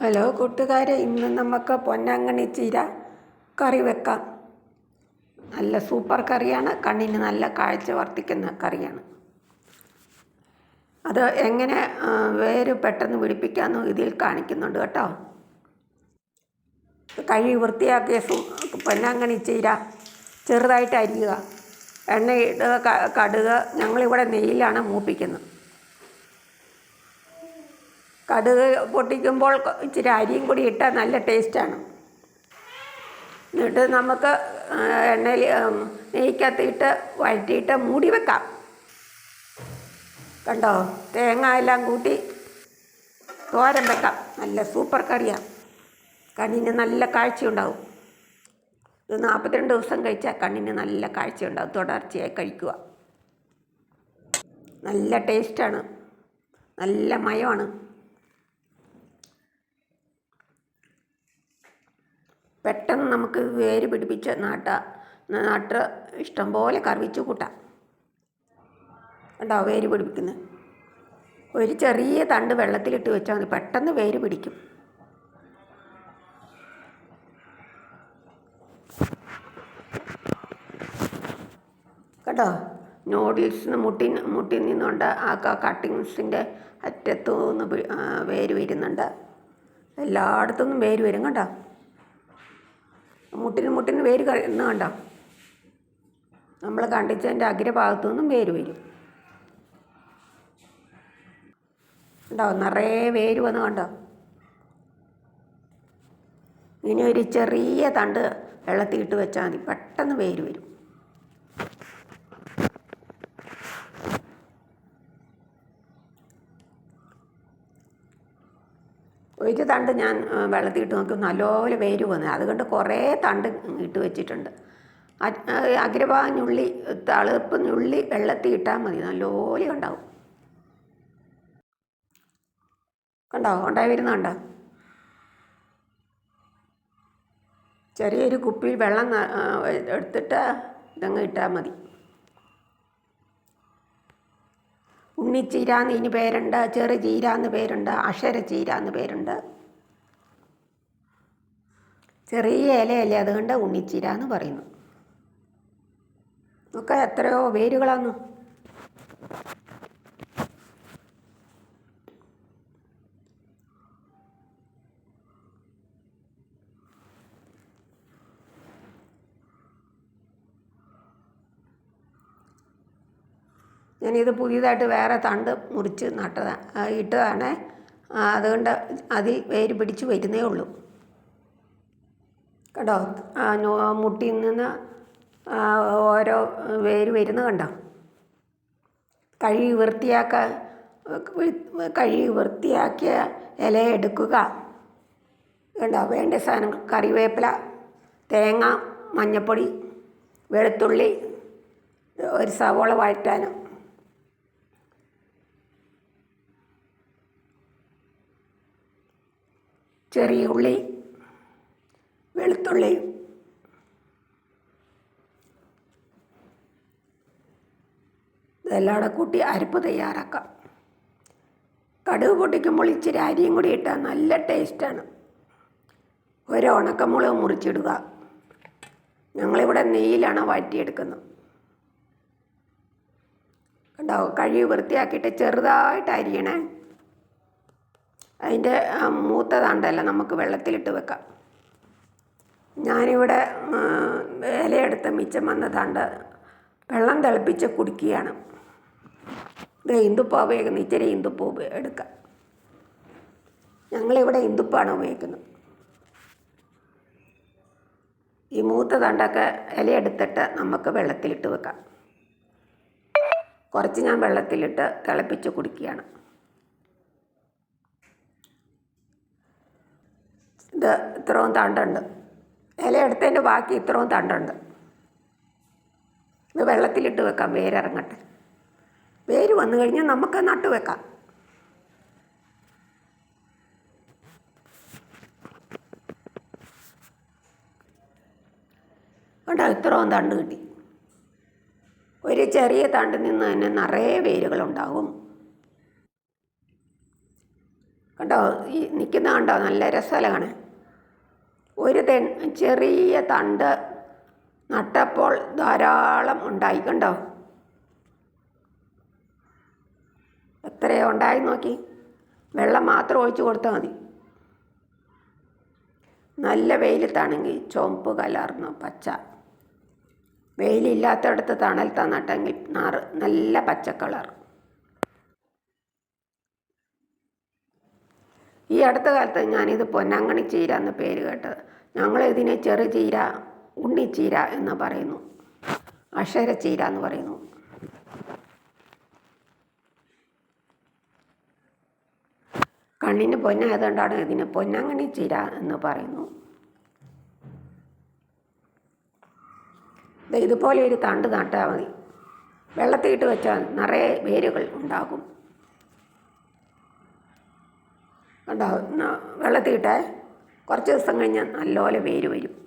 Hello കൂട്ടുകാരെ ഇന്ന് നമുക്ക് പൊന്നാങ്കണ്ണി ചീര കറി വെക്കാം. നല്ല സൂപ്പർ കറിയാണ്. കണ്ണിന് നല്ല കാഴ്ച വർദ്ധിക്കുന്ന കറിയാണ്. അത് എങ്ങനെ വേര് പെട്ടെന്ന് പിടിപ്പിക്കാമെന്ന് ഇതിൽ കാണിക്കുന്നുണ്ട് കേട്ടോ. കഴുകി വൃത്തിയാക്കിയ സൂ പൊന്നാങ്കണ്ണി ചീര ചെറുതായിട്ട് അരിയുക എണ്ണയിടുക ക- കടുക് ഞങ്ങളിവിടെ നെയ്യിലാണ് മൂപ്പിക്കുന്നത്. കടുക് പൊട്ടിക്കുമ്പോൾ ഇച്ചിരി അരിയും കൂടി ഇട്ടാൽ നല്ല ടേസ്റ്റാണ്. എന്നിട്ട് നമുക്ക് എണ്ണയിൽ നെയ്ക്കത്തിയിട്ട് വഴറ്റിയിട്ട് മൂടി വെക്കാം. കണ്ടോ? തേങ്ങ എല്ലാം കൂട്ടി തോരൻ വെക്കാം. നല്ല സൂപ്പർ കറിയാണ് കണ്ണിന് നല്ല കാഴ്ചയുണ്ടാവും. ഇത് നാൽപ്പത്തിരണ്ട് ദിവസം കഴിച്ചാൽ കണ്ണിന് നല്ല കാഴ്ചയുണ്ടാവും. തുടർച്ചയായി കഴിക്കുക. നല്ല ടേസ്റ്റാണ്. നല്ല മയമാണ്. പെട്ടെന്ന് നമുക്ക് വേര് പിടിപ്പിച്ച് നാട്ട. ഇഷ്ടം പോലെ കറിവിച്ച് കൂട്ടാം. കണ്ടോ വേര് പിടിപ്പിക്കുന്നത് ഒരു ചെറിയ തണ്ട് വെള്ളത്തിലിട്ട് വെച്ചാൽ മതി. പെട്ടെന്ന് വേര് പിടിക്കും. കേട്ടോ നൂഡിൽസിന് മുട്ടി മുട്ടി നിന്നുകൊണ്ട് ആ കട്ടിങ്സിന്റെ അറ്റത്തു നിന്ന് വേര് വരുന്നുണ്ട്. എല്ലായിടത്തുനിന്നും വേര് വരും. കേട്ടോ മുട്ടിന് മുട്ടിന് വേര് കയറുന്ന കണ്ടോ? നമ്മൾ കണ്ടിച്ചതിന്റെ അഗ്രഭാഗത്തു നിന്നും വേര് വരും. ഉണ്ടാവും നിറയെ വേര് വന്ന് കണ്ടോ? ഇനി ഒരു ചെറിയ തണ്ട് വെള്ളത്തിൽ ഇട്ട് വെച്ചാൽ മതി. പെട്ടെന്ന് വേര് വരും. ഒരു തണ്ട് ഞാൻ ഇട്ട് നോക്കി നല്ലപോലെ വേര് വന്നു. അതുകൊണ്ട് കുറേ തണ്ട് ഇട്ട് വെച്ചിട്ടുണ്ട്. അ- ആ, അഗ്രഭാഗം ഞുള്ളി തളിർപ്പ് ഞുള്ളി വെള്ളത്തിൽ ഇട്ടാൽ മതി. നല്ലപോലെ ഉണ്ടാവും കണ്ടോ? ഉണ്ടായി വരുന്നുണ്ടോ ചെറിയൊരു കുപ്പിയിൽ വെള്ളം എടുത്തിട്ട് ഇതങ്ങ് ഇട്ടാൽ മതി. ഉണ്ണിച്ചീര എന്ന് ഇനി പേരുണ്ട് ചെറു ചീര എന്ന് പേരുണ്ട് അക്ഷര ചീര എന്ന് പേരുണ്ട്. ചെറിയ ഇലയല്ലേ അതുകൊണ്ട് ഉണ്ണിച്ചീര എന്ന് പറയുന്നു. ഒക്കെ എത്രയോ വേരുകളാന്ന് ഞാനിത് പുതിയതായിട്ട് വേറെ തണ്ട് മുറിച്ച് നട്ടതാണ് ഇട്ടതാണ്. അതുകൊണ്ട് അതിൽ വേര് പിടിച്ച് വരുന്നേ ഉള്ളൂ. കണ്ടോ? മുട്ടിയിൽ നിന്ന് ഓരോ വേര് വരുന്ന കണ്ടോ? കഴുകി വൃത്തിയാക്ക കഴുകി വൃത്തിയാക്കിയ ഇല എടുക്കുക. കണ്ടോ? വേണ്ട സാധനം കറിവേപ്പില തേങ്ങ മഞ്ഞൾപ്പൊടി വെളുത്തുള്ളി ഒരു സവോള വഴറ്റാനും. ചെറിയ ഉള്ളി വെളുത്തുള്ളി ഇതെല്ലാം കൂടെ കൂട്ടി അരപ്പ് തയ്യാറാക്കാം. കടുക് പൊട്ടിക്കുമ്പോൾ ഇച്ചിരി അരിയും കൂടി ഇട്ടാൽ നല്ല ടേസ്റ്റാണ്. ഒരു ഉണക്കമുളക് മുറിച്ചിടുക. ഞങ്ങളിവിടെ നെയ്യിലാണ് വാറ്റിയെടുക്കുന്നത് കണ്ടോ കഴുകി വൃത്തിയാക്കിയിട്ട് ചെറുതായിട്ട് അരിയണേ. അതിന്റെ മൂത്ത താണ്ടല്ല നമുക്ക് വെള്ളത്തിലിട്ട് വെക്കാം. ഞാനിവിടെ വേലയെടുത്ത് മിച്ചം വന്ന തണ്ട് വെള്ളം തിളപ്പിച്ച് കുടിക്കുകയാണ്. ഇത് ഇന്ദുപ്പ ഉപയോഗിക്കുന്നത് ഇച്ചിരി ഇന്ദുപ്പ എടുക്കാം. ഞങ്ങളിവിടെ ഇന്ദുപ്പാണ് ഉപയോഗിക്കുന്നത്. ഈ മൂത്ത തണ്ടൊക്കെ ഇലയെടുത്തിട്ട് നമുക്ക് വെള്ളത്തിലിട്ട് വെക്കാം. കുറച്ച് ഞാൻ വെള്ളത്തിലിട്ട് തിളപ്പിച്ച് കുടിക്കുകയാണ്. ഇത് ഇത്രയും തണ്ടുണ്ട്. ഇല എടുത്തതിന്റെ ബാക്കി ഇത്രയും തണ്ടുണ്ട്. ഇത് വെള്ളത്തിലിട്ട് വെക്കാം വേരിറങ്ങട്ടെ. വേര് വന്നു കഴിഞ്ഞാൽ നമുക്ക് നട്ടു വെക്കാം. കണ്ടോ ഇത്രയും തണ്ട് കിട്ടി. ഒരു ചെറിയ തണ്ടിൽ നിന്ന് തന്നെ നിറയെ വേരുകളുണ്ടാകും കണ്ടോ ഈ നിൽക്കുന്ന കണ്ടോ നല്ല രസമല്ല കാണാൻ? ഒരു തെ ചെറിയ തണ്ട് നട്ടപ്പോൾ ധാരാളം ഉണ്ടായി. കണ്ടോ? എത്രയോ ഉണ്ടായി നോക്കി. വെള്ളം മാത്രം ഒഴിച്ചു കൊടുത്താൽ മതി. നല്ല വെയിലത്താണെങ്കിൽ ചുവപ്പ് കലർന്ന പച്ച. വെയിലില്ലാത്തടത്ത് തണൽ നട്ടെങ്കിൽ നാറ് നല്ല പച്ച കളർ. ഈ അടുത്ത കാലത്ത് ഞാനിത് പൊന്നാങ്കണി ചീര എന്ന് പേര് കേട്ടത്. ഞങ്ങൾ ഇതിനെ ചെറുചീര ഉണ്ണിച്ചീര എന്ന് പറയുന്നു. അക്ഷരച്ചീര എന്ന് പറയുന്നു. കണ്ണിന് പൊന്നായതുകൊണ്ടാണ് ഇതിന് പൊന്നങ്ങണി ചീര എന്ന് പറയുന്നു. ഇതുപോലെ ഒരു തണ്ട് നട്ടാൽ മതി. വെള്ളത്തിയിട്ട് വെച്ചാൽ നിറയെ വേരുകൾ ഉണ്ടാകും. കണ്ടോ? ന- വെള്ളത്തിയിട്ടേ കുറച്ച് ദിവസം കഴിഞ്ഞാൽ നല്ലപോലെ വേര് വരും.